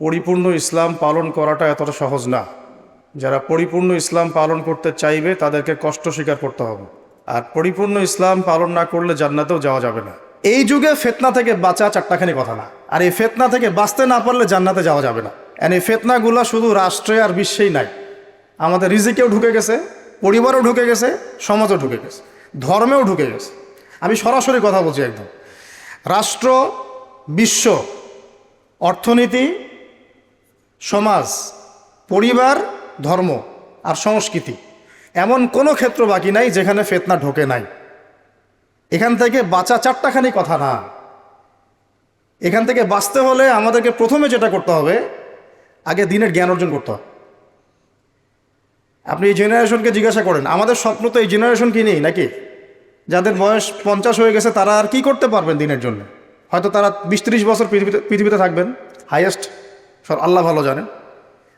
পরিপূর্ণ ইসলাম পালন করাটা এতটা সহজ না। যারা পরিপূর্ণ ইসলাম পালন করতে চাইবে, তাদেরকে কষ্ট স্বীকার করতে হবে। আর পরিপূর্ণ ইসলাম পালন না করলে জান্নাতেও যাওয়া যাবে না। এই যুগে ফেতনা থেকে বাঁচা চারটাখানি কথা না। আর এই ফেতনা থেকে বাঁচতে না পারলে জান্নাতে যাওয়া যাবে না। এই ফেতনাগুলো শুধু রাষ্ট্রে আর বিশ্বেই নাই। আমাদের রিজিকেও ঢুকে গেছে, পরিবারও ঢুকে গেছে, সমাজও ঢুকে গেছে, ধর্মেও ঢুকে গেছে। আমি সরাসরি কথা বলছি একদম। রাষ্ট্র, বিশ্ব, অর্থনীতি সমাজ, পরিবার, ধর্ম আর সংস্কৃতি এমন কোনো ক্ষেত্র বাকি নাই যেখানে ফেতনা ঢোকে নাই। এখান থেকে বাঁচা চারটাখানি কথা না। এখান থেকে বাঁচতে হলে আমাদেরকে প্রথমে যেটা করতে হবে, আগে দিনের জ্ঞান অর্জন করতে হবে। আপনি এই জেনারেশনকে জিজ্ঞাসা করেন, আমাদের স্বপ্ন তো এই জেনারেশন কি নেই নাকি? যাদের বয়স পঞ্চাশ হয়ে গেছে তারা আর কি করতে পারবেন দিনের জন্য? হয়তো তারা বিশ ত্রিশ বছর পৃথিবীতে পৃথিবীতে থাকবেন হাইয়েস্ট সব আল্লাহ ভালো জানেন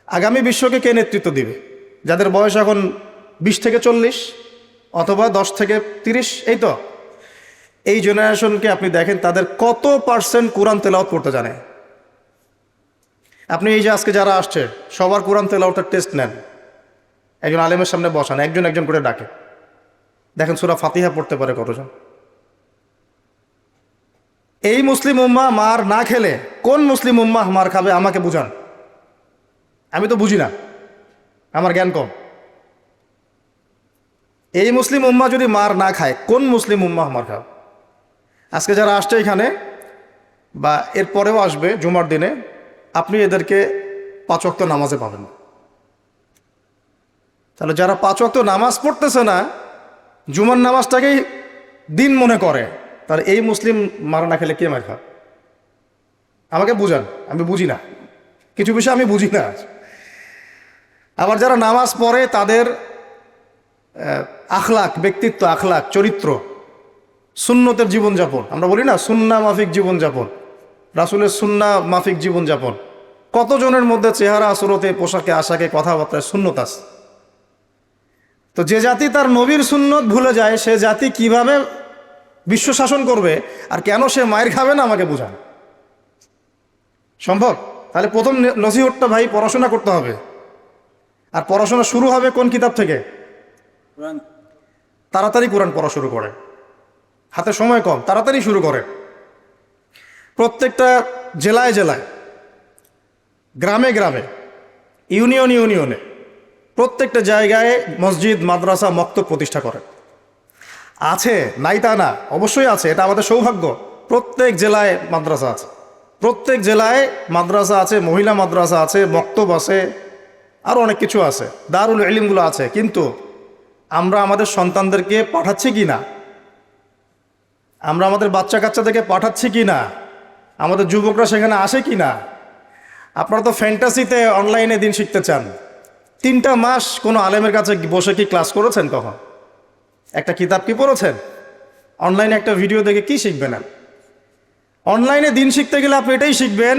আগামী বিশ্বকে কে নেতৃত্ব দিবে? যাদের বয়স এখন বিশ থেকে চল্লিশ অথবা দশ থেকে তিরিশ, এই তো? এই জেনারেশনকে আপনি দেখেন, তাদের কত পার্সেন্ট কোরআন তেলাওয়াত করতে জানে। আপনি এই যে আজকে যারা আসছে, সবার কোরআন তেলাওয়াতের টেস্ট নেন। একজন আলেমের সামনে বসান, একজন একজন করে ডাকে। দেখেন সুরা ফাতিহা পড়তে পারে কতজন? এই মুসলিম উম্মা মার না খেলে কোন মুসলিম উম্মা মার খাবে? আমাকে বুঝান। আমি তো বুঝি না। আমার জ্ঞান কম। এই মুসলিম উম্মা যদি মার না খায়, কোন মুসলিম উম্মা মার খাবে? আজকে যারা আসছে এখানে, বা এর পরেও আসবে জুমার দিনে, আপনি এদেরকে পাঁচ ওয়াক্ত নামাজে পাবেন। তাহলে যারা পাঁচ ওয়াক্ত নামাজ পড়তেছে না, জুমার নামাজটাকেই দিন মনে করে। তাহলে এই মুসলিম মার না খেলে কে মার খাবে? আমাকে বুঝান, আমি বুঝি না। কিছু বিষয় আমি বুঝি না আবার যারা নামাজ পড়ে, তাদের আখলাক, ব্যক্তিত্ব, আখলাক, চরিত্র, সুন্নতের জীবনযাপন। আমরা বলি না, সুন্না মাফিক জীবনযাপন। রাসুলের সুন্না মাফিক জীবনযাপন। কতজনের মধ্যে চেহারা আসরতে পোশাকে, আশাকে, কথাবার্তায় শূন্যত আছে? তো যে জাতি তার নবীর সুন্নত ভুলে যায়, সে জাতি কীভাবে বিশ্ব শাসন করবে আর কেন সে মায়ের খাবে না আমাকে বোঝান। সম্ভব? তাহলে প্রথম নসিহতটা ভাই পড়াশোনা করতে হবে। আর পড়াশোনা শুরু হবে কোন কিতাব থেকে? তাড়াতাড়ি কোরআন পড়া শুরু করে। হাতে সময় কম তাড়াতাড়ি শুরু করে। প্রত্যেকটা জেলায় জেলায় গ্রামে গ্রামে ইউনিয়ন ইউনিয়নে প্রত্যেকটা জায়গায় মসজিদ মাদ্রাসা মক্তব প্রতিষ্ঠা করে। আছে, নাই তা না, অবশ্যই আছে, এটা আমাদের সৌভাগ্য। প্রত্যেক জেলায় মাদ্রাসা আছে। প্রত্যেক জেলায় মাদ্রাসা আছে, মহিলা মাদ্রাসা আছে বক্তব্য আছে আরও অনেক কিছু আছে, দারুল এলিমগুলো আছে, কিন্তু আমরা আমাদের সন্তানদেরকে পাঠাচ্ছি কি না? আমরা আমাদের বাচ্চা কাচ্চাদেরকে পাঠাচ্ছি কি না? আমাদের যুবকরা সেখানে আসে কি না? আপনারা তো ফ্যান্টাসিতে অনলাইনে দিন শিখতে চান। তিনটা মাস কোনো আলেমের কাছে বসে কি ক্লাস করেছেন কখন? একটা কিতাব কি পড়েছেন? অনলাইনে একটা ভিডিও দেখে কি শিখবেন আর অনলাইনে দিন শিখতে গেলে আপনি এটাই শিখবেন,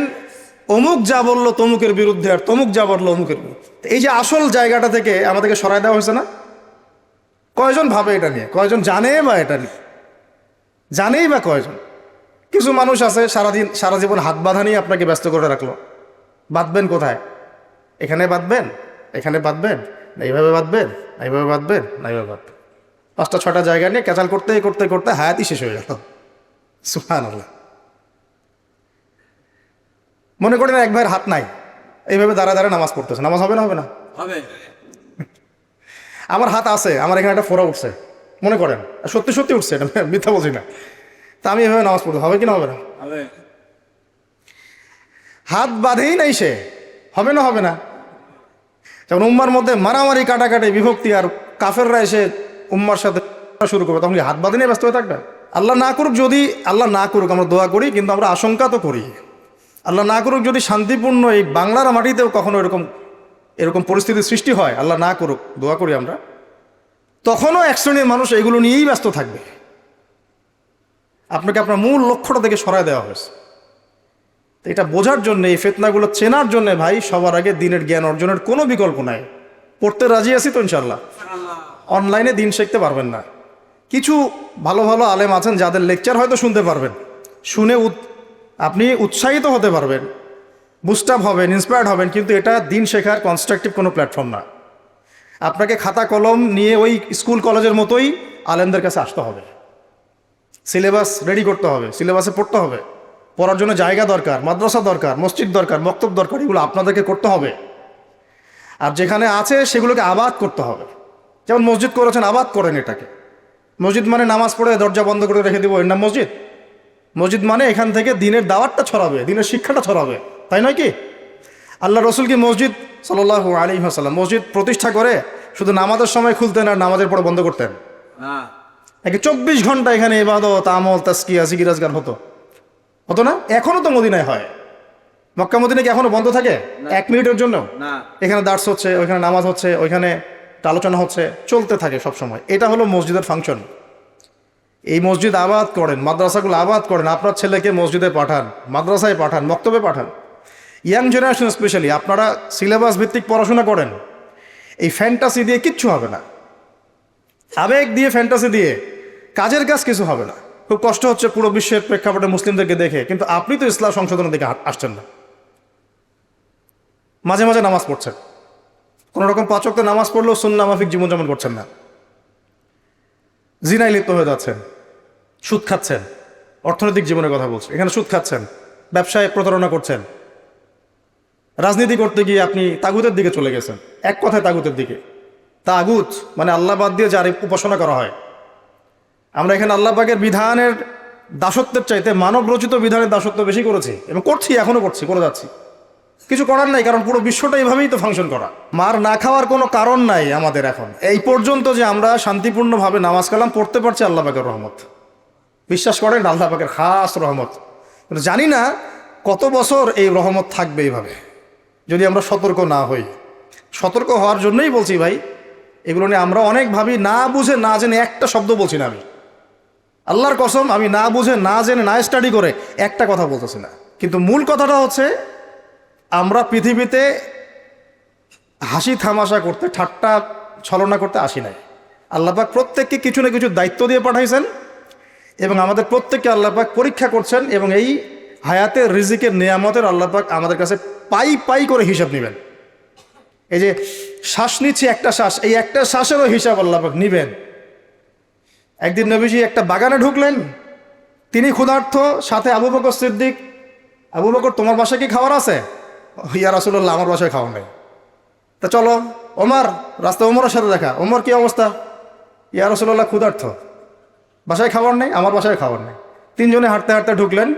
অমুক যা বলল তমুকের বিরুদ্ধে আর তমুক যা বলল অমুকের এই যে আসল জায়গাটা থেকে আমাদেরকে সরাই দেওয়া হয়েছে না? কয়জন ভাবে এটা নিয়ে? কয়জন জানে বা এটা নিয়ে? জানেই বা কয়জন? কিছু মানুষ আছে, সারাদিন, সারা জীবন হাত বাঁধা নিয়ে আপনাকে ব্যস্ত করে রাখল। বাঁধবেন কোথায়? এখানে বাঁধবেন এখানে বাঁধবেন, না এইভাবে বাঁধবেন, না এইভাবে বাঁধবেন, না এইভাবে বাঁধবেন। পাঁচটা ছটা জায়গা নিয়ে ক্যাচাল করতে করতে করতে হায়াতই শেষ হয়ে গেল। সুহান আল্লাহ মনে করেন এক ভাইয়ের হাত নাই এইভাবে দাঁড়া দাঁড়া নামাজ পড়তেছে। নামাজ হবে না হবে না? হবে। আমার হাত আছে আমার এখানে একটা ফোড়া উঠছে। মনে করেন সত্যি সত্যি উঠছে এটা মিথ্যা বলছি না। তা আমি এভাবে নামাজ পড়তে হবে কি না হবে না? হাত বাঁধেই নাই সে হবে না হবে না? যেমন উম্মার মধ্যে মারামারি কাটাকাটি বিভক্তি আর কাফেররা এসে উম্মার সাথে শুরু করবে, তখন কি হাত বাঁধে নিয়ে ব্যস্ত হয়ে থাকবে? আল্লাহ না করুক যদি, আল্লাহ না করুক, আমরা দোয়া করি, কিন্তু আমরা আশঙ্কা তো করি। আল্লাহ না করুক যদি শান্তিপূর্ণ এই বাংলার মাটিতেও কখনো এরকম এরকম পরিস্থিতির সৃষ্টি হয়, আল্লাহ না করুক, দোয়া করি আমরা। তখনও এক শ্রেণির মানুষ এগুলো নিয়েই ব্যস্ত থাকবে। আপনাকে আপনার মূল লক্ষ্যটা থেকে সরায় দেওয়া হয়েছে। তো এটা বোঝার জন্য, এই ফেতনাগুলো চেনার জন্য ভাই, সবার আগে দিনের জ্ঞান অর্জনের কোনো বিকল্প নাই। পড়তে রাজি আছি তো ইনশাল্লাহ অনলাইনে দিন শিখতে পারবেন না। কিছু ভালো ভালো আলেম আছেন যাদের লেকচার হয়তো শুনতে পারবেন। শুনে আপনি উৎসাহিত হতে পারবেন। বুস্ট আপ হবেন ইন্সপায়ার্ড হবেন, কিন্তু এটা দিন শেখার কনস্ট্রাকটিভ কোনো প্ল্যাটফর্ম না। আপনাকে খাতা কলম নিয়ে ওই স্কুল কলেজের মতোই আলেমদের কাছে আসতে হবে। সিলেবাস রেডি করতে হবে, সিলেবাসে পড়তে হবে। পড়ার জন্য জায়গা দরকার, মাদ্রাসা দরকার, মসজিদ দরকার মক্তব দরকার, এগুলো আপনাদেরকে করতে হবে। আর যেখানে আছে সেগুলোকে আবাদ করতে হবে। যেমন মসজিদ করেছেন আবাদ করেন এটাকে। মসজিদ মানে নামাজ পড়ে দরজা বন্ধ করে রেখে দেবো এর নাম মসজিদ। মসজিদ মানে এখান থেকে দিনের দাওয়াতটা ছড়াবে দিনের শিক্ষাটা ছড়াবে তাই নয় কি? আল্লাহ রসুল কি মসজিদ সাল্লাহ আলী হাসাল্লাম মসজিদ প্রতিষ্ঠা করে শুধু নামাজের সময় খুলতেন আর নামাজের পরে বন্ধ করতেন? হ্যাঁ। একে চব্বিশ ঘণ্টা এখানে ইবাদত আমল তাস্কিয়া সিগিরাজগার হতো। হতো না? এখনও তো মদিনায় হয়। মক্কা মদিনা কি এখনও বন্ধ থাকে? এক মিনিটের জন্য? এখানে দার্স হচ্ছে ওইখানে নামাজ হচ্ছে ওইখানে একটা আলোচনা হচ্ছে, চলতে থাকে সব সময় এটা হলো মসজিদের ফাংশন এই মসজিদ আবাদ করেন, মাদ্রাসাগুলো আবাদ করেন, আপনার ছেলেকে মসজিদে পাঠান, মাদ্রাসায় পাঠান, মক্তবে পাঠান। ইয়াং জেনারেশন স্পেশালি আপনারা সিলেবাস ভিত্তিক পড়াশোনা করেন, এই ফ্যান্টাসি দিয়ে কিচ্ছু হবে না। আবেগ দিয়ে ফ্যান্টাসি দিয়ে কাজের কাজ কিছু হবে না। খুব কষ্ট হচ্ছে পুরো বিশ্বের প্রেক্ষাপটে মুসলিমদেরকে দেখে, কিন্তু আপনি তো ইসলাম সংশোধনের দিকে আসছেন না। মাঝে মাঝে নামাজ পড়ছেন। কোনো রকম পাচকতে নামাজ পড়লেও সুন্না মাফিক জীবনযাপন করছেন না। জিনায় লিপ্ত হয়ে যাচ্ছেন, সুদ খাচ্ছেন, অর্থনৈতিক জীবনের কথা বলছি। এখানে সুদ খাচ্ছেন, ব্যবসায় প্রতারণা করছেন। রাজনীতি করতে গিয়ে আপনি তাগুতের দিকে চলে গেছেন। এক কথায় তাগুতের দিকে। তাগুত মানে আল্লাহ বাদ দিয়ে যার উপাসনা করা হয়। আমরা এখানে আল্লাহবাগের বিধানের দাসত্বের চাইতে মানব রচিত বিধানের দাসত্ব বেশি করেছি এবং করছি, এখনও করছি, করে যাচ্ছি। কিছু করার নাই, কারণ পুরো বিশ্বটা এইভাবেই তো ফাংশন করা। মার না খাওয়ার কোনো কারণ নাই আমাদের এখন। এই পর্যন্ত যে আমরা শান্তিপূর্ণভাবে নামাজ কালাম পড়তে পারছি আল্লাহ পাকের রহমত। বিশ্বাস করেন আল্লাহ পাকের খাস রহমত। কিন্তু জানি না কত বছর এই রহমত থাকবে এইভাবে যদি আমরা সতর্ক না হই। সতর্ক হওয়ার জন্যই বলছি ভাই, এগুলো নিয়ে আমরা অনেক ভাবি, না বুঝে, না জেনে একটা শব্দ বলছি না আমি। আল্লাহর কসম, আমি না বুঝে, না জেনে, না স্টাডি করে একটা কথা বলতেছি না। কিন্তু মূল কথাটা হচ্ছে আমরা পৃথিবীতে হাসি থামাশা করতে, ঠাট্টা ছলনা করতে আসি নাই। আল্লাপাক প্রত্যেককে কিছু না কিছু দায়িত্ব দিয়ে পাঠাইছেন এবং আমাদের প্রত্যেককে আল্লাপাক পরীক্ষা করছেন এবং এই হায়াতের রিজিকের নিয়ামতের আল্লাপাক আমাদের কাছে পাই পাই করে হিসাব নেবেন। এই যে শ্বাস নিচ্ছি একটা শ্বাস, এই একটা শ্বাসেরও হিসাব আল্লাপাক নিবেন। একদিন নবীজি একটা বাগানে ঢুকলেন, তিনি ক্ষুধার্থ সাথে আবু বকর সিদ্দিক, আবু বকর, তোমার বাসায় কি খাবার আছে? ইয়া রাসুল্লাহ আমার বাসায় খাওয়া নাই। তা চলো, ওমর, রাস্তা ওমরের সাথে দেখা। ওমর কী অবস্থা? ইয়া রসুল্লাহ ক্ষুধার্থ বাসায় খাবার নেই, আমার বাসায় খাবার নেই। তিনজনে হাঁটতে হাঁটতে ঢুকলেন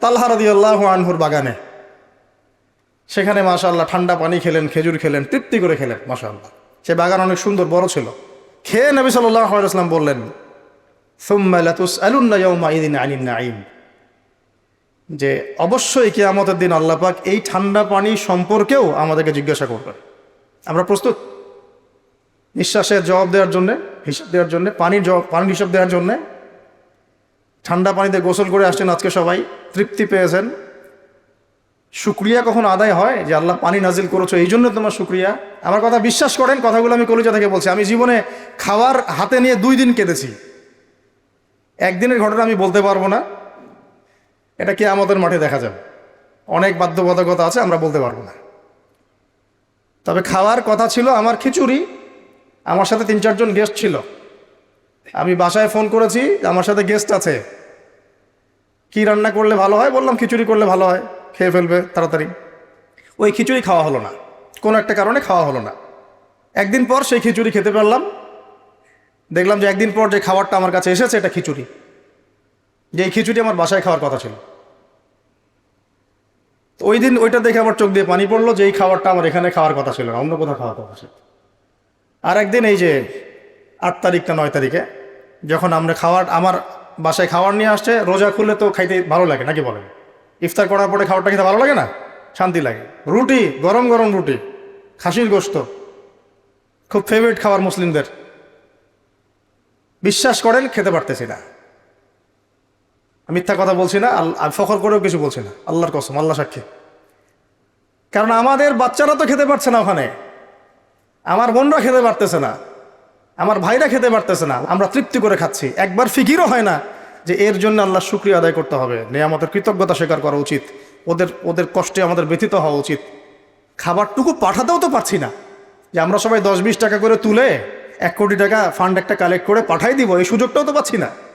তালহারদিয়াল্লাহ আনহুর বাগানে। সেখানে মাশাল্লাহ ঠান্ডা পানি খেলেন, খেজুর খেলেন, তৃপ্তি করে খেলেন মাশাল্লাহ সে বাগান অনেক সুন্দর, বড় ছিল। খেয়ে নবী সাল্লাহ আলাইসলাম বললেন সোম্মালাতুস আলুন্না ইউমা ইদিন আলিন্না আইন যে অবশ্যই কিয়ামতের দিন আল্লাহ পাক এই ঠান্ডা পানি সম্পর্কেও আমাদেরকে জিজ্ঞাসা করবেন। আমরা প্রস্তুত? নিঃশ্বাসের জবাব দেওয়ার জন্যে, হিসাব দেওয়ার জন্যে, পানির জবাব, পানির হিসাব দেওয়ার জন্যে। ঠান্ডা পানিতে গোসল করে আসছেন আজকে সবাই, তৃপ্তি পেয়েছেন। শুক্রিয়া কখন আদায় হয় যে আল্লাহ পানি নাজিল করেছ, এই জন্য তোমার শুক্রিয়া। আমার কথা বিশ্বাস করেন, কথাগুলো আমি কলিজা থেকে বলছি। আমি জীবনে খাওয়ার হাতে নিয়ে দুই দিন কেঁদেছি। একদিনের ঘটনা আমি বলতে পারব না। এটা কি আমাদের মাঠে দেখা যাবে? অনেক বাধ্যবাধকতা আছে, আমরা বলতে পারব না। তবে খাওয়ার কথা ছিল আমার খিচুড়ি, আমার সাথে তিন চারজন গেস্ট ছিল। আমি বাসায় ফোন করেছি, আমার সাথে গেস্ট আছে। কি রান্না করলে ভালো হয়? বললাম, খিচুড়ি করলে ভালো হয়, খেয়ে ফেলবে তাড়াতাড়ি। ওই খিচুড়ি খাওয়া হলো না। কোনো একটা কারণে খাওয়া হলো না। একদিন পর সেই খিচুড়ি খেতে পারলাম। দেখলাম যে একদিন পর যে খাবারটা আমার কাছে এসেছে, এটা খিচুড়ি। যে এই খিচুড়ি আমার বাসায় খাওয়ার কথা ছিল। তো ওই দিন ওইটা দেখে আমার চোখ দিয়ে পানি পড়ল যে এই খাবারটা আমার এখানে খাওয়ার কথা ছিল না, অন্য কোথাও খাওয়ার কথা ছিল। আর একদিন এই যে আট তারিখটা, নয় তারিখে যখন আমরা খাওয়ার, আমার বাসায় খাবার নিয়ে আসছে, রোজা খুলে তো খাইতে ভালো লাগে, নাকি বলেন? ইফতার করার পরে খাবারটা খেতে ভালো লাগে না? শান্তি লাগে। রুটি, গরম গরম রুটি, খাসির গোস্ত, খুব ফেভারিট খাবার মুসলিমদের। বিশ্বাস করেন, খেতে পারতেছি না। মিথ্যা কথা বলছি না, আল- ফখর করেও কিছু বলছি না। আল্লাহর কসম আল্লাহ সাক্ষী। কারণ আমাদের বাচ্চারা তো খেতে পারছে না ওখানে। আমার বোনরা খেতে পারতেছে না। আমার ভাইরা খেতে পারতেছে না। আমরা তৃপ্তি করে খাচ্ছি। একবার ফিকিরও হয় না যে এর জন্য আল্লাহ শুক্রিয়া আদায় করতে হবে। আমাদের কৃতজ্ঞতা স্বীকার করা উচিত। ওদের ওদের কষ্টে আমাদের ব্যথিত হওয়া উচিত। খাবারটুকু পাঠাতেও তো পারছি না। যে আমরা সবাই দশ বিশ টাকা করে তুলে এক কোটি টাকা ফান্ড একটা কালেক্ট করে পাঠাই দিব, এই সুযোগটাও তো পাচ্ছি না।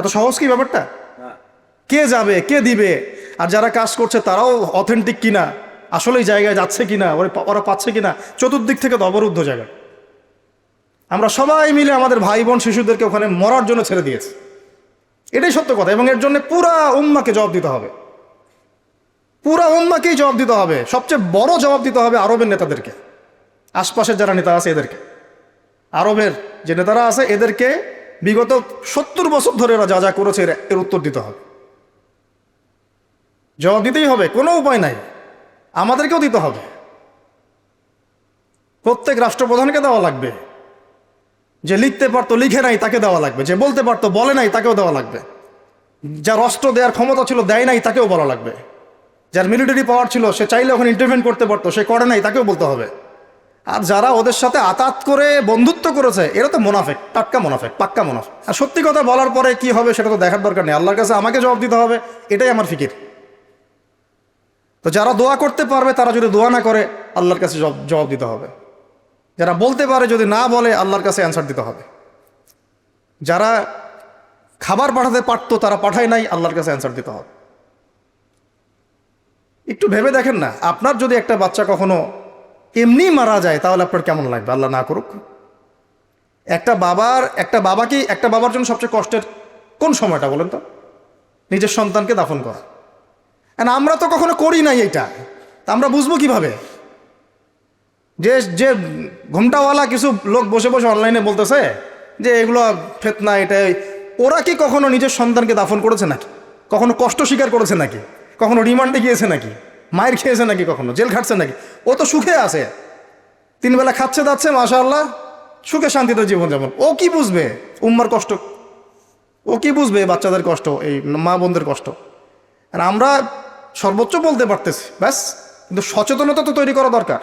এত সহজ কি ব্যাপারটা? কে যাবে, কে দিবে? আর যারা কাজ করছে তারাও অথেন্টিক কিনা? আসলেই জায়গায় যাচ্ছে কিনা? ওরা পাচ্ছে কিনা? চতুর্দিক থেকে তো অবরুদ্ধ জায়গা। আমরা সবাই মিলে আমাদের ভাই বোন শিশুদেরকে ওখানে মরার জন্য ছেড়ে দিয়েছি। এটাই সত্য কথা, এবং এর জন্য পুরা উম্মাকে জবাব দিতে হবে। পুরা উম্মাকেই জবাব দিতে হবে। সবচেয়ে বড় জবাব দিতে হবে আরবের নেতাদেরকে। আশপাশের যারা নেতা আছে এদেরকে। আরবের যে নেতারা আছে এদেরকে বিগত সত্তর বছর ধরে এরা যা যা করেছে, এর- উত্তর দিতে হবে। জবাব দিতেই হবে, কোনো উপায় নাই। আমাদেরকেও দিতে হবে। প্রত্যেক রাষ্ট্রপ্রধানকে দেওয়া লাগবে। যে লিখতে পারতো লিখে নাই, তাকে দেওয়া লাগবে। যে বলতে পারতো বলে নাই, তাকেও দেওয়া লাগবে। যার অস্ত্র দেওয়ার ক্ষমতা ছিল, দেয় নাই, তাকেও বলা লাগবে। যার মিলিটারি পাওয়ার ছিল, সে চাইলে ওখানে ইন্টারভেন করতে পারতো, সে করে নাই, তাকেও বলতে হবে। আর যারা ওদের সাথে আতাত করে বন্ধুত্ব করেছে, এরা তো মোনাফেক টাটকা মোনাফেক, পাক্কা মোনাফেক। আর সত্যি কথা বলার পরে কি হবে সেটা তো দেখার দরকার নেই। আল্লাহর কাছে আমাকে জবাব দিতে হবে, এটাই আমার ফিকির। তো যারা দোয়া করতে পারবে, তারা যদি দোয়া না করে, আল্লাহর কাছে জব- জবাব দিতে হবে। যারা বলতে পারে, যদি না বলে, আল্লাহর কাছে অ্যান্সার দিতে হবে। যারা খাবার পাঠাতে পারতো, তারা পাঠায় নাই, আল্লাহর কাছে অ্যান্সার দিতে হবে। একটু ভেবে দেখেন না, আপনার যদি একটা বাচ্চা কখনো এমনি মারা যায়, তাহলে আপনার কেমন লাগবে? আল্লাহ না করুক। একটা বাবার, একটা বাবাকে, একটা বাবার জন্য সবচেয়ে কষ্টের কোন সময়টা বলেন তো? নিজের সন্তানকে দাফন করা। And আমরা তো কখনো করি নাই এটা। তা আমরা বুঝব কীভাবে? যে যে ঘুমটাওয়ালা কিছু লোক বসে বসে অনলাইনে বলতেছে যে, এগুলো ফেতনা এটাই ওরা কি কখনো নিজের সন্তানকে দাফন করেছে নাকি? কখনো কষ্ট স্বীকার করেছে নাকি? কখনো রিমান্ডে গিয়েছে নাকি? মায়ের খেয়েছে নাকি কখনো? জেল খাটছে নাকি? ও তো সুখে আছে। তিন বেলা খাচ্ছে দাচ্ছে মাশা আল্লাহ সুখে শান্তিতে জীবনযাপন। ও কি বুঝবে? উম্মার কষ্ট। ও কি বুঝবে বাচ্চাদের কষ্ট, এই মা বোনদের কষ্ট? আর আমরা সর্বোচ্চ বলতে পারতেছি, ব্যাস। কিন্তু সচেতনতা তো তৈরি করা দরকার।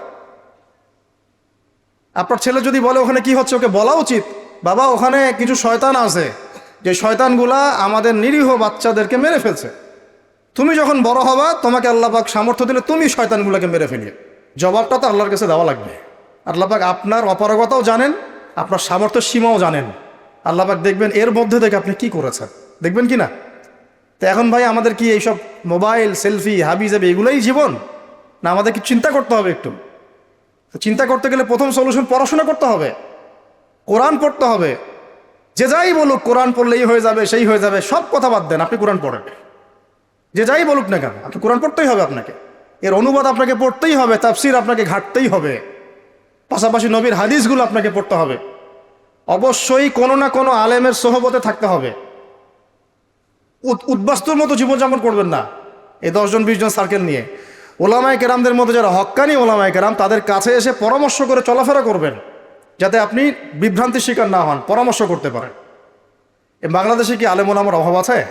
আপনার ছেলে যদি বলে ওখানে কি হচ্ছে, ওকে বলা উচিত। বাবা, ওখানে কিছু শয়তান আছে। যে শয়তানগুলা আমাদের নিরীহ বাচ্চাদেরকে মেরে ফেলছে। তুমি যখন বড় হবা, তোমাকে আল্লাপাক সামর্থ্য দিলে তুমি শয়তানগুলোকে মেরে ফেলিয়ে জবাবটা তো আল্লাহর কাছে দেওয়া লাগবে। আল্লাপাক আপনার অপারগতাও জানেন, আপনার সামর্থ্য সীমাও জানেন। আল্লাপাক দেখবেন এর মধ্যে থেকে আপনি কি করেছেন? দেখবেন কি না? তো এখন ভাই, আমাদের কি এইসব মোবাইল, সেলফি, হাবি এগুলোই জীবন? না আমাদের কি চিন্তা করতে হবে একটু। চিন্তা করতে গেলে প্রথম সলিউশন পড়াশোনা করতে হবে। কোরআন পড়তে হবে। যে যাই বলুক, কোরআন পড়লেই হয়ে যাবে, সেই হয়ে যাবে, সব কথা বাদ দেন, আপনি কোরআন পড়েন। যে যাই বলুক না কেন, আপনি কোরআন পড়তেই হবে আপনাকে। এর অনুবাদ আপনাকে পড়তেই হবে, তাফসির আপনাকে ঘাটতেই হবে। পাশাপাশি নবীর হাদিসগুলো আপনাকে পড়তে হবে। অবশ্যই কোনো না কোনো আলেমের সহবতে থাকতে হবে। উদ- উদ্বাস্তুর মতো জীবনযাপন করবেন না। এই দশজন বিশজন সার্কেল নিয়ে। ওলামায় কেরামদের মধ্যে যারা হক্কানি ওলামায় কেরাম, তাদের কাছে এসে পরামর্শ করে চলাফেরা করবেন, যাতে আপনি বিভ্রান্তির শিকার না হন, পরামর্শ করতে পারেন। এ বাংলাদেশে কি আলেম ওলামার অভাব আছে?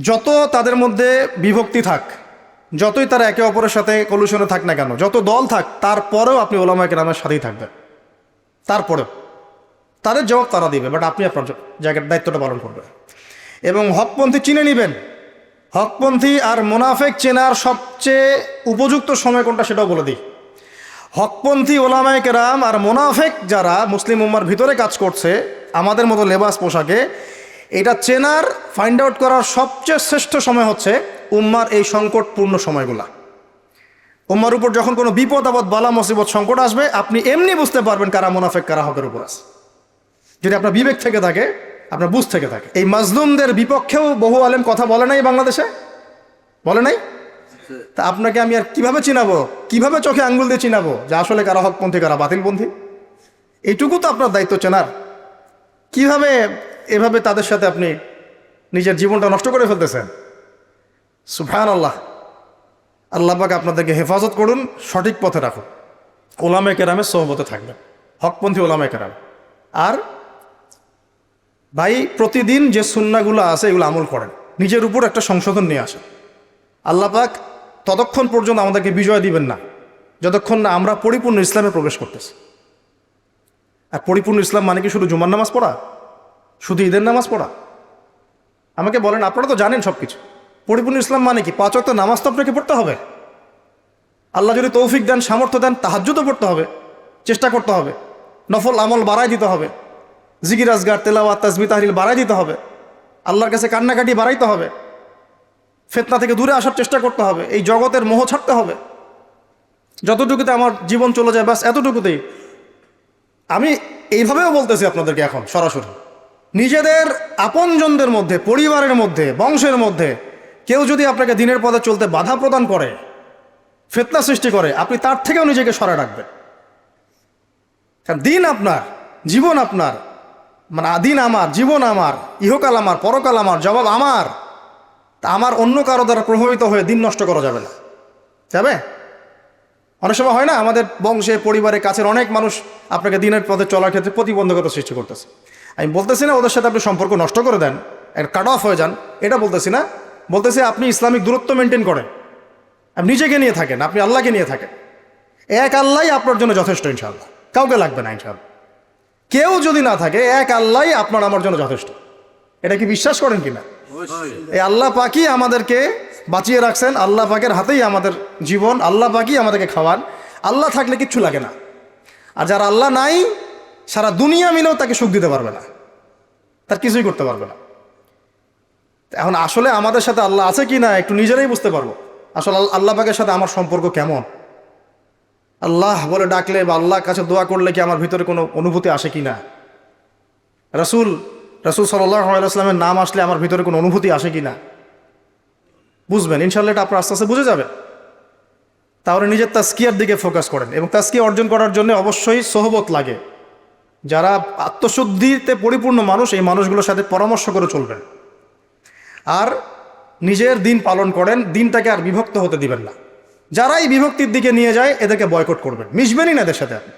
যত তাদের মধ্যে বিভক্তি থাক, যতই তারা একে অপরের সাথে কলুশনে থাক না কেন, যত দল থাক, তারপরেও আপনি ওলামায় কেরামের সাথেই থাকবেন। তারপরেও। তাদের জবাব তারা দিবে বাট আপনি আপনার জায়গার দায়িত্বটা পালন করবেন। এবং হকপন্থী চিনে নেবেন। হকপন্থী আর মোনাফেক চেনার সবচেয়ে উপযুক্ত সময় কোনটা সেটাও বলে দিই। হকপন্থী ওলামায় কেরাম আর মোনাফেক যারা মুসলিম উম্মার ভিতরে কাজ করছে, আমাদের মতো লেবাস পোশাকে এটা চেনার ফাইন্ড আউট করার সবচেয়ে শ্রেষ্ঠ সময় হচ্ছে উম্মার এই সংকটপূর্ণ সময়গুলা। উম্মার উপর যখন কোনো বিপদ, আপদ, বালা, মুসিবত, সংকট আসবে, আপনি এমনি বুঝতে পারবেন কারা মোনাফেক, কারা হকের উপর আছে। যদি আপনার বিবেক থেকে থাকে, আপনার বুঝ থেকে থাকে। এই মাজলুমদের বিপক্ষেও বহু আলেম কথা বলে নাই বাংলাদেশে? বলে নাই? তা আপনাকে আমি আর কীভাবে চিনাবো? কীভাবে চোখে আঙ্গুল দিয়ে চিনাবো যে আসলে কারা হকপন্থী, কারা বাতিলপন্থী? এইটুকু তো আপনার দায়িত্ব চেনার। কীভাবে এভাবে তাদের সাথে আপনি নিজের জীবনটা নষ্ট করে ফেলতেছেন। সুফান আল্লাহ আল্লাহ পাক আপনাদেরকে হেফাজত করুন, সঠিক পথে রাখুন। ওলামে কেরামের সহবতে থাকবেন। হকপন্থী ওলামে কেরাম। আর ভাই, প্রতিদিন যে সুন্নাগুলো আছে, এগুলো আমল করেন। নিজের উপর একটা সংশোধন নিয়ে আসেন। আল্লাহ পাক ততক্ষণ পর্যন্ত আমাদেরকে বিজয় দিবেন না। যতক্ষণ না আমরা পরিপূর্ণ ইসলামে প্রবেশ করতেছি। আর পরিপূর্ণ ইসলাম মানে কি শুধু জুমার নামাজ পড়া? শুধু ঈদের নামাজ পড়া? আমাকে বলেন, আপনারা তো জানেন সব কিছু পরিপূর্ণ ইসলাম মানে কি? পাঁচ অক্ট নামাজ তো আপনাকে পড়তে হবে। আল্লাহ যদি তৌফিক দেন, সামর্থ্য দেন, তাহাজ্জুদও পড়তে হবে, চেষ্টা করতে হবে। নফল আমল বাড়াই দিতে হবে। জিগির আজগার, তেলাওয়াত তাজমি তাহরিল বাড়াই দিতে হবে। আল্লাহর কাছে কান্নাকাটি বাড়াইতে হবে। ফেতনা থেকে দূরে আসার চেষ্টা করতে হবে। এই জগতের মোহ ছাড়তে হবে। যতটুকুতে আমার জীবন চলে যায়, ব্যাস এতটুকুতেই। আমি এইভাবেও বলতেছি আপনাদেরকে এখন, সরাসরি। নিজেদের আপনজনদের মধ্যে, পরিবারের মধ্যে, বংশের মধ্যে কেউ যদি আপনাকে দিনের পথে চলতে বাধা প্রদান করে, ফেতনা সৃষ্টি করে, আপনি তার থেকেও নিজেকে সরা রাখবেন। কারণ দিন আপনার, জীবন আপনার মানে আদিন আমার, জীবন আমার, ইহকাল আমার, পরকাল আমার, জবাব আমার, তা আমার অন্য কারও দ্বারা প্রভাবিত হয়ে দিন নষ্ট করা যাবে না। যাবে? অনেক সময় হয় না, আমাদের বংশে, পরিবারে, কাছের অনেক মানুষ আপনাকে দিনের পথে চলার ক্ষেত্রে প্রতিবন্ধকতা সৃষ্টি করতেছে। আমি বলতেছি না ওদের সাথে আপনি সম্পর্ক নষ্ট করে দেন কাট অফ হয়ে যান এটা বলতেছি না। বলতেছি আপনি ইসলামিক দূরত্ব মেনটেন করেন। আপনি নিজেকে নিয়ে থাকেন আপনি আল্লাহকে নিয়ে থাকেন। এক আল্লাহই আপনার জন্য যথেষ্ট ইনশাআল্লাহ। কাউকে লাগবে না ইনশাআল্লাহ। কেউ যদি না থাকে এক আল্লাহই আপনার আমার জন্য যথেষ্ট। এটা কি বিশ্বাস করেন কিনা? এই আল্লাহ পাকি আমাদেরকে বাঁচিয়ে রাখছেন আল্লাহ পাকের হাতেই আমাদের জীবন আল্লাহ পাকি আমাদেরকে খাওয়ান। আল্লাহ থাকলে কিচ্ছু লাগে না। আর যারা আল্লাহ নাই সারা দুনিয়া মিলেও তাকে সুখ দিতে পারবে না। তার কিছুই করতে পারবে না। এখন আসলে আমাদের সাথে আল্লাহ আছে কি না একটু নিজেরাই বুঝতে পারব। আসলে আল্লাহ পাকের সাথে আমার সম্পর্ক কেমন? আল্লাহ বলে ডাকলে বা আল্লাহর কাছে দোয়া করলে কি আমার ভিতরে কোনো অনুভূতি আসে কি না? রসুল রসুল সাল্লামের নাম আসলে আমার ভিতরে কোনো অনুভূতি আসে কি না? বুঝবেন ইনশাল্লাহ এটা আপনার আস্তে আস্তে বুঝে যাবে। তাহলে নিজের তাস্কিয়ার দিকে ফোকাস করেন এবং তাস্কিয়া অর্জন করার জন্য অবশ্যই সহবত লাগে। যারা আত্মশুদ্ধিতে পরিপূর্ণ মানুষ, এই মানুষগুলোর সাথে পরামর্শ করে চলবেন আর নিজের দিন পালন করেন, দিনটাকে আর বিভক্ত হতে দিবেন না। যারাই বিভক্তির দিকে নিয়ে যায়, এদেরকে বয়কট করবেন। মিশবেনই না এদের সাথে আপনি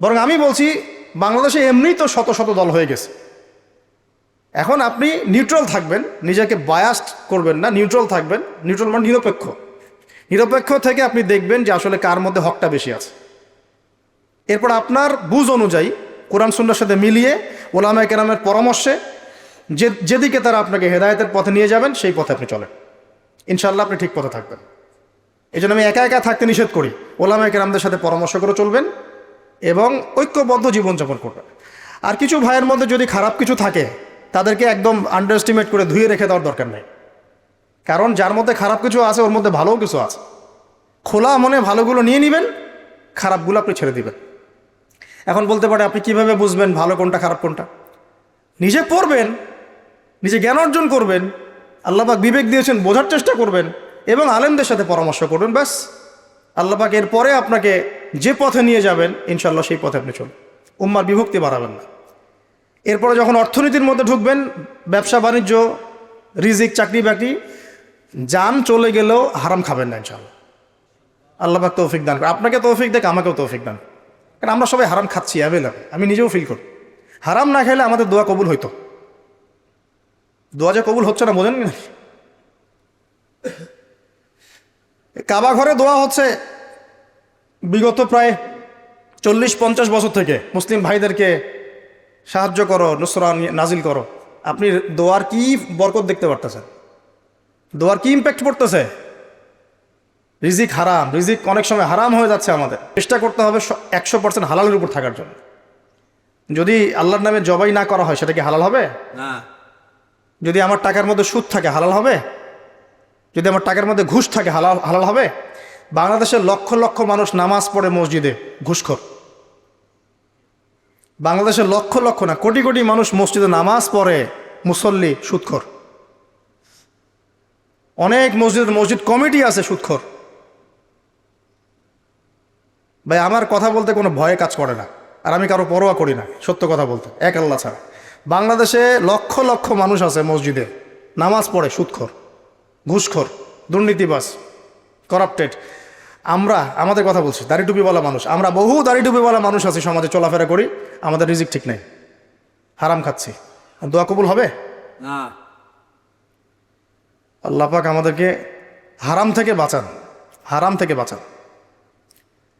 বরং আমি বলছি, বাংলাদেশে এমনিই তো শত শত দল হয়ে গেছে। এখন আপনি নিউট্রাল থাকবেন, নিজেকে বায়াস্ট করবেন না, নিউট্রাল থাকবেন। নিউট্রাল মানে নিরপেক্ষ। নিরপেক্ষ থেকে আপনি দেখবেন যে আসলে কার মধ্যে হকটা বেশি আছে। এরপর আপনার বুঝ অনুযায়ী কোরআন সুন্নার সাথে মিলিয়ে ওলামা কেরামের পরামর্শে যে যেদিকে তারা আপনাকে হেদায়তের পথে নিয়ে যাবেন, সেই পথে আপনি চলেন। ইনশাল্লাহ আপনি ঠিক পথে থাকবেন। এই জন্য আমি একা একা থাকতে নিষেধ করি। ওলামা কেরামদের সাথে পরামর্শ করে চলবেন এবং ঐক্যবদ্ধ জীবনযাপন করবেন। আর কিছু ভাইয়ের মধ্যে যদি খারাপ কিছু থাকে, তাদেরকে একদম আন্ডার এস্টিমেট করে ধুয়ে রেখে দেওয়ার দরকার নেই। কারণ যার মধ্যে খারাপ কিছু আছে, ওর মধ্যে ভালোও কিছু আছে। খোলা মনে ভালোগুলো নিয়ে নেবেন, খারাপগুলো আপনি ছেড়ে দিবেন। এখন বলতে পারে, আপনি কীভাবে বুঝবেন ভালো কোনটা, খারাপ কোনটা? নিজে পড়বেন নিজে জ্ঞান অর্জন করবেন, আল্লাপাক বিবেক দিয়েছেন, বোঝার চেষ্টা করবেন, এবং আলেমদের সাথে পরামর্শ করবেন ব্যাস। আল্লাপাক এরপরে আপনাকে যে পথে নিয়ে যাবেন ইনশাল্লাহ সেই পথে আপনি চলুন উম্মার বিভক্তি বাড়াবেন না। এরপরে যখন অর্থনীতির মধ্যে ঢুকবেন, ব্যবসা, বাণিজ্য, রিজিক, চাকরি বাকরি, যান চলে গেলেও হারাম খাবেন না ইনশাল্লাহ আল্লাপাক তৌফিক দান করে আপনাকে তৌফিক দেখ, আমাকেও তৌফিক দান কারণ আমরা সবাই হারাম খাচ্ছি অ্যাভেলেবেল আমি নিজেও ফিল করি। হারাম না খেলে আমাদের দোয়া কবুল হইতো। দোয়া যে কবুল হচ্ছে না বোঝেন না কাবা ঘরে দোয়া হচ্ছে, বিগত প্রায় চল্লিশ, পঞ্চাশ বছর থেকে মুসলিম ভাইদেরকে সাহায্য করো, নুসরা নাজিল করো। আপনি দোয়ার কি বরকত দেখতে পারতেছেন? দোয়ার কি ইম্প্যাক্ট পড়তেছে? রিজিক হারাম রিজিক অনেক সময় হারাম হয়ে যাচ্ছে আমাদের। চেষ্টা করতে হবে একশো পার্সেন্ট হালালের উপর থাকার জন্য। যদি আল্লাহর নামে জবাই না করা হয় সেটা কি হালাল হবে? না। যদি আমার টাকার মধ্যে সুদ থাকে হালাল হবে? যদি আমার টাকার মধ্যে ঘুষ থাকে হালাল হালাল হবে? বাংলাদেশের লক্ষ লক্ষ মানুষ নামাজ পড়ে মসজিদে ঘুষখোর। বাংলাদেশের লক্ষ লক্ষ না কোটি কোটি মানুষ মসজিদে নামাজ পড়ে মুসল্লি সুদখোর। অনেক মসজিদ মসজিদ কমিটি আছে সুদখোর। ভাই আমার কথা বলতে কোনো ভয়ে কাজ করে না। আর আমি কারও পরোয়া করি না সত্য কথা বলতে। এক আল্লাহ ছাড়া। বাংলাদেশে লক্ষ লক্ষ মানুষ আছে মসজিদে। নামাজ পড়ে সুদখোর ঘুষখোর দুর্নীতিবাস করাপ্টেড আমরা আমাদের কথা বলছি দাড়ি টুপিওয়ালা মানুষ। আমরা বহু দাড়ি টুপিওয়ালা মানুষ আছি সমাজে চলাফেরা করি আমাদের রিজিক ঠিক নেই। হারাম খাচ্ছি। দোয়া কবুল হবে? না। আল্লাহ পাক আমাদেরকে হারাম থেকে বাঁচান হারাম থেকে বাঁচান।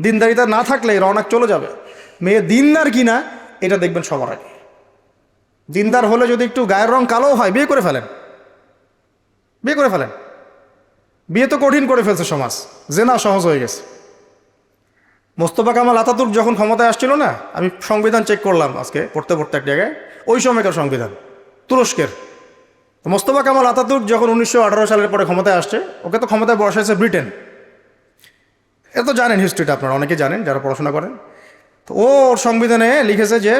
দিনদারিতা না থাকলে রওনাক চলে যাবে। মেয়ে দিনদার কি না এটা দেখবেন সবার আগে। দিনদার হলে যদি একটু গায়ের রং কালো হয়, বিয়ে করে ফেলেন। বিয়ে করে ফেলেন। বিয়ে তো কঠিন করে ফেলছে সমাজ। জেনা সহজ হয়ে গেছে। মোস্তফা কামাল আতাতুর্ক যখন ক্ষমতায় আসছিল না, আমি সংবিধান চেক করলাম আজকে, পড়তে পড়তে এক জায়গায়। ওই সময়কার সংবিধান, তুরস্কের। মোস্তফা কামাল আতাতুর্ক যখন উনিশশো আঠারো সালের পরে ক্ষমতায় আসছে, ওকে তো ক্ষমতায় বসাইছে ব্রিটেন। এটা তো জানেন হিস্ট্রিটা আপনারা, অনেকে জানেন যারা পড়াশোনা করেন। তো ও ওর সংবিধানে লিখেছে যে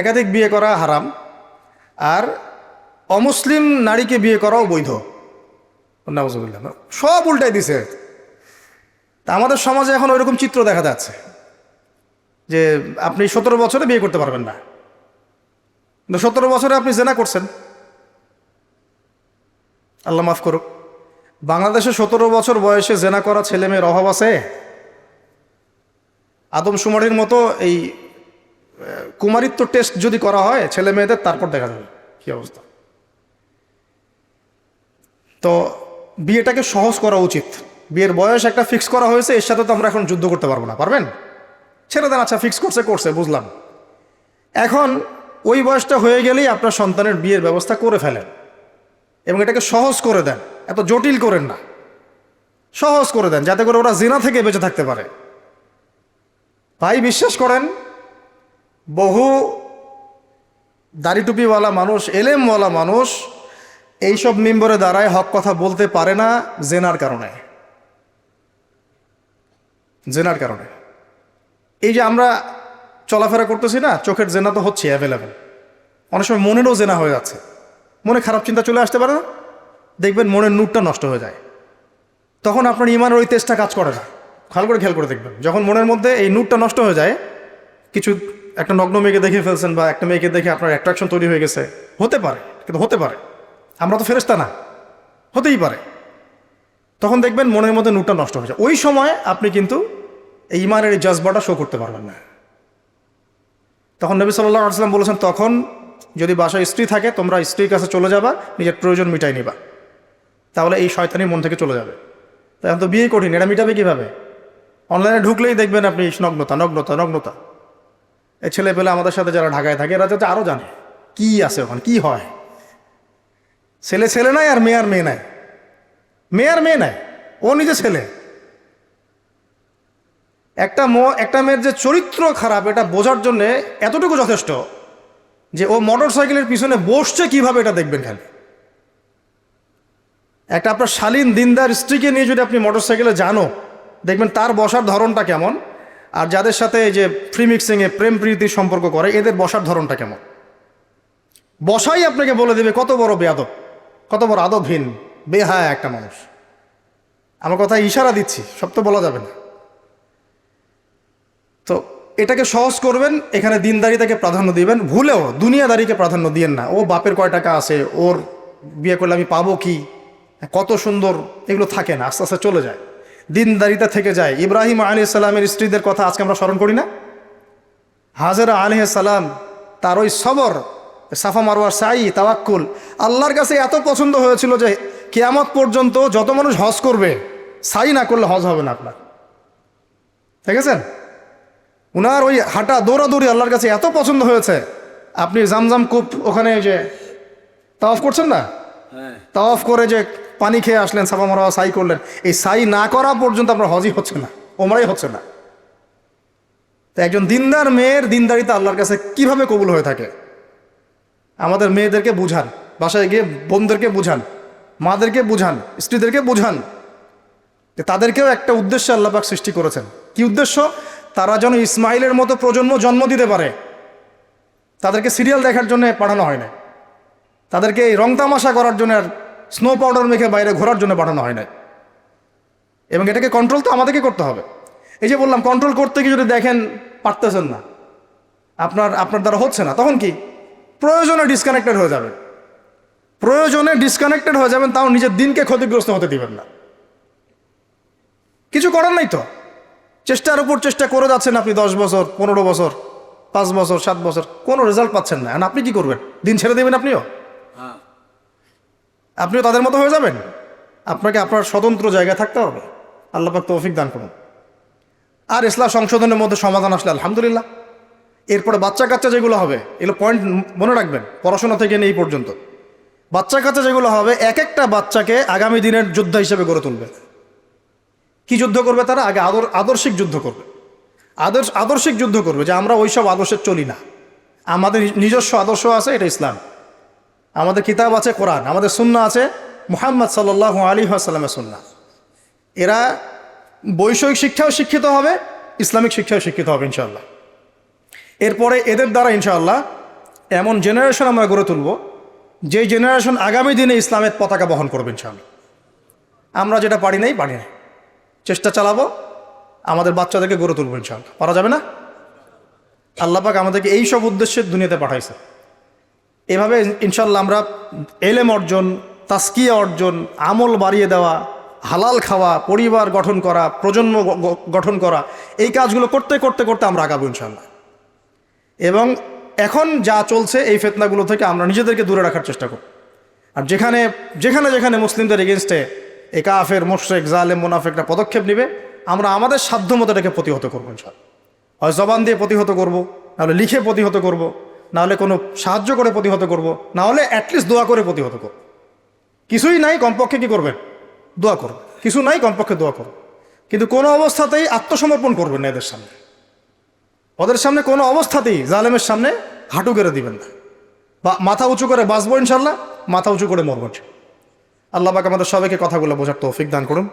একাধিক বিয়ে করা হারাম আর অমুসলিম নারীকে বিয়ে করাও বৈধ। নাউজুবিল্লাহ সব উল্টাই দিছে। তা আমাদের সমাজে এখন ওইরকম চিত্র দেখা যাচ্ছে যে আপনি সতেরো বছরে বিয়ে করতে পারবেন না। সতেরো বছরে আপনি জেনা করছেন। আল্লাহ মাফ করুক। বাংলাদেশে সতেরো বছর বয়সে জেনা করা ছেলে মেয়ের অভাব আছে? আদমশুমারির মতো এই কুমারিত্ব টেস্ট যদি করা হয় ছেলে মেয়েদের তারপর দেখা যাবে কি অবস্থা। তো বিয়েটাকে সহজ করা উচিত। বিয়ের বয়স একটা ফিক্স করা হয়েছে, এর সাথে তো আমরা এখন যুদ্ধ করতে পারব না, পারবেন? ছেড়ে দেন আচ্ছা ফিক্স করছে করছে, বুঝলাম। এখন ওই বয়সটা হয়ে গেলেই আপনার সন্তানের বিয়ের ব্যবস্থা করে ফেলেন। এবং এটাকে সহজ করে দেন। এত জটিল করেন না। সহজ করে দেন, যাতে করে ওরা জিনা থেকে বেঁচে থাকতে পারে। ভাই, বিশ্বাস করেন, বহু দাড়ি টুপিওয়ালা মানুষ, এলেমওয়ালা মানুষ এইসব মিম্বরে দাঁড়ায় হক কথা বলতে পারে না জেনার কারণে। জেনার কারণে। এই যে আমরা চলাফেরা করতেছি না, চোখের জেনা তো হচ্ছে অ্যাভেলেবেল অনেক সময় মনেরও জেনা হয়ে যাচ্ছে। খারাপ চিন্তা চলে আসতে পারে না? দেখবেন মনের নূরটা নষ্ট হয়ে যায়। তখন আপনার ইমানের ওই তেজটা কাজ করে না। খেয়াল করে খেয়াল করে দেখবেন। যখন মনের মধ্যে এই নূরটা নষ্ট হয়ে যায়, কিছু একটা নগ্ন মেয়েকে দেখে ফেলছেন বা একটা মেয়েকে দেখে আপনার অ্যাট্রাকশন তৈরি হয়ে গেছে, হতে পারে, কিন্তু হতে পারে। আমরা তো ফেরেস্তা না। হতেই পারে। তখন দেখবেন মনের মধ্যে নূরটা নষ্ট হয়ে যায়। ওই সময় আপনি কিন্তু এই ইমানের এই জজবাটা শো করতে পারবেন না। তখন নবী সাল্লাহ আসলাম বলেছেন, তখন যদি বাসায় স্ত্রী থাকে, তোমরা স্ত্রীর কাছে চলে যাবা, নিজের প্রয়োজন মিটাই নিবা। তাহলে এই শয়তানি মন থেকে চলে যাবে। এখন তো বিয়ে কঠিন, এটা মিটাবে কীভাবে? অনলাইনে ঢুকলেই দেখবেন আপনি নগ্নতা নগ্নতা নগ্নতা। এই ছেলে পেলে আমাদের সাথে যারা ঢাকায় থাকে, এরা যাতে আরও জানে, কি আছে ওখানে, কি হয়? ছেলে ছেলে নাই আর মেয়ে আর মেয়ে নাই। মেয়ে আর মেয়ে নাই, ও নিজে ছেলে। একটা মো, একটা মেয়ের যে চরিত্র খারাপ, এটা বোঝার জন্যে এতটুকু যথেষ্ট। যে ও মোটর সাইকেলের পিছনে বসছে কীভাবে এটা দেখবেন খালি? একটা আপনার শালীন দিনদার স্ত্রীকে নিয়ে যদি আপনি মোটর সাইকেলে জানো, দেখবেন তার বসার ধরনটা কেমন, আর যাদের সাথে এই যে ফ্রি মিক্সিংয়ে প্রেম প্রীতির সম্পর্ক করে, এদের বসার ধরনটা কেমন? বসাই আপনাকে বলে দেবে, কত বড় বেয়াদব, কত বড় আদবহীন, বেহায়া একটা মানুষ। আমার কথা ইশারা দিচ্ছি, সব তো বলা যাবে না। তো এটাকে সহজ করবেন, এখানে দিনদারিতাকে প্রাধান্য দিবেন, ভুলেও দুনিয়াদারিকে প্রাধান্য দিয়েন না। ও বাপের কয় টাকা আছে, ওর বিয়ে করলে আমি পাবো কি? কত সুন্দর, এগুলো থাকে না, আস্তে আস্তে চলে যায়। দিনদারিতা থেকে যায়। ইব্রাহিম আলী সালামের স্ত্রীদের কথা আজকে আমরা স্মরণ করি না? হাজরা আলী সালাম, তার ওই সবর, সাফা মারোয়ার সাই, তাওয়াক্কুল, আল্লাহর কাছে এত পছন্দ হয়েছিল যে কেয়ামত পর্যন্ত যত মানুষ হজ করবে, সাই না করলে হজ হবে না আপনার। ঠিক দেখেছেন? উনার ওই হাঁটা দৌড়াদৌড়ি আল্লাহর কাছে এত পছন্দ হয়েছে। আপনি জামজাম কূপ ওখানে ওই যে তাওয়াফ করছেন না? তাওয়াফ করে যে পানি খেয়ে আসলেন সাফা মারা সাই করলেন এই সাই না করা পর্যন্ত আপনার হজই হচ্ছে না ওমরাই হচ্ছে না। তো একজন দিনদার মেয়ের দিনদারিতা আল্লাহর কাছে কীভাবে কবুল হয়ে থাকে? আমাদের মেয়েদেরকে বুঝান বাসায় গিয়ে বোনদেরকে বুঝান মাদেরকে বুঝান স্ত্রীদেরকে বুঝান যে তাদেরকেও একটা উদ্দেশ্যে আল্লাপাক সৃষ্টি করেছেন। কি উদ্দেশ্য? তারা যেন ইসমাইলের মতো প্রজন্ম জন্ম দিতে পারে। তাদেরকে সিরিয়াল দেখার জন্য পাঠানো হয় না তাদেরকে এই রং তামাশা করার জন্য আর স্নো পাউডার মেখে বাইরে ঘোরার জন্য পাঠানো হয় না এবং এটাকে কন্ট্রোল তো আমাদেরকে করতে হবে। এই যে বললাম কন্ট্রোল করতে গিয়ে যদি দেখেন, পারতেছেন না। আপনার আপনার দ্বারা হচ্ছে না। তখন কি? প্রয়োজনে ডিসকানেক্টেড হয়ে যাবে প্রয়োজনে ডিসকানেক্টেড হয়ে যাবেন, তাও নিজের দিনকে ক্ষতিগ্রস্ত হতে দিবেন না। কিছু করার নাই তো। চেষ্টার উপর চেষ্টা করে যাচ্ছেন আপনি দশ বছর পনেরো বছর পাঁচ বছর সাত বছর কোনো রেজাল্ট পাচ্ছেন না। এখন আপনি কি করবেন? দিন ছেড়ে দেবেন আপনিও? আপনিও তাদের মতো হয়ে যাবেন? আপনাকে আপনার স্বতন্ত্র জায়গায় থাকতে হবে। আল্লাহ পাক তৌফিক দান করুন। আর ইসলাম সংশোধনের মধ্যে সমাধান আসলে আলহামদুলিল্লাহ। এরপরে বাচ্চা কাচ্চা যেগুলো হবে এগুলো পয়েন্ট মনে রাখবেন পড়াশোনা থেকে নেই পর্যন্ত। বাচ্চা কাচ্চা যেগুলো হবে এক একটা বাচ্চাকে আগামী দিনের যোদ্ধা হিসেবে গড়ে তুলবে। কি যুদ্ধ করবে তারা? আগে আদর আদর্শিক যুদ্ধ করবে। আদর্শ আদর্শিক যুদ্ধ করবে যে আমরা ওই সব আদর্শে চলি না। আমাদের নিজস্ব আদর্শ আছে, এটা ইসলাম। আমাদের কিতাব আছে কোরআন, আমাদের সুন্না আছে মুহাম্মদ সাল্লাহ আলী আসাল্লামের সুন্না এরা বৈষয়িক শিক্ষাও শিক্ষিত হবে, ইসলামিক শিক্ষাও শিক্ষিত হবে ইনশাল্লাহ এরপরে এদের দ্বারা ইনশাআল্লাহ এমন জেনারেশন আমরা গড়ে তুলব যে জেনারেশন আগামী দিনে ইসলামের পতাকা বহন করবে ইনশাআল্লাহ। আমরা যেটা পারি নাই পারি নাই। চেষ্টা চালাবো, আমাদের বাচ্চাদেরকে গড়ে তুলবো ইনশাআল্লাহ। পারা যাবে না? আল্লাহ পাক আমাদেরকে এই সব উদ্দেশ্যে দুনিয়াতে পাঠাইছে। এভাবে ইনশাল্লাহ আমরা এলেম অর্জন তাস্কিয়া অর্জন, আমল বাড়িয়ে দেওয়া, হালাল খাওয়া, পরিবার গঠন করা, প্রজন্ম গঠন করা, এই কাজগুলো করতে করতে করতে আমরা আগাবো ইনশাল্লাহ এবং এখন যা চলছে এই ফেতনাগুলো থেকে আমরা নিজেদেরকে দূরে রাখার চেষ্টা করব। আর যেখানে যেখানে যেখানে মুসলিমদের এগেনস্টে এ কাফের, মোশরেক, জালেম, মোনাফেকরা পদক্ষেপ নেবে। আমরা আমাদের সাধ্য মতো এটাকে প্রতিহত করব ইনশাল্লাহ হয় জবান দিয়ে প্রতিহত করব নাহলে লিখে প্রতিহত করব নাহলে কোনো সাহায্য করে প্রতিহত করব নাহলে অ্যাটলিস্ট দোয়া করে প্রতিহত করব। কিছুই নাই, কমপক্ষে কি করবেন? দোয়া করবেন। কিছু নাই, কমপক্ষে দোয়া করবেন। কিন্তু কোনো অবস্থাতেই আত্মসমর্পণ করবেন না এদের সামনে। ওদের সামনে কোনো অবস্থাতেই জালেমের সামনে হাঁটু গেড়ে দিবেন না। বা মাথা উঁচু করে বাঁচবো ইনশাল্লাহ মাথা উঁচু করে মরবো। আল্লাহ পাক আমাদের সবাইকে কথাগুলো বোঝার তৌফিক দান করুন।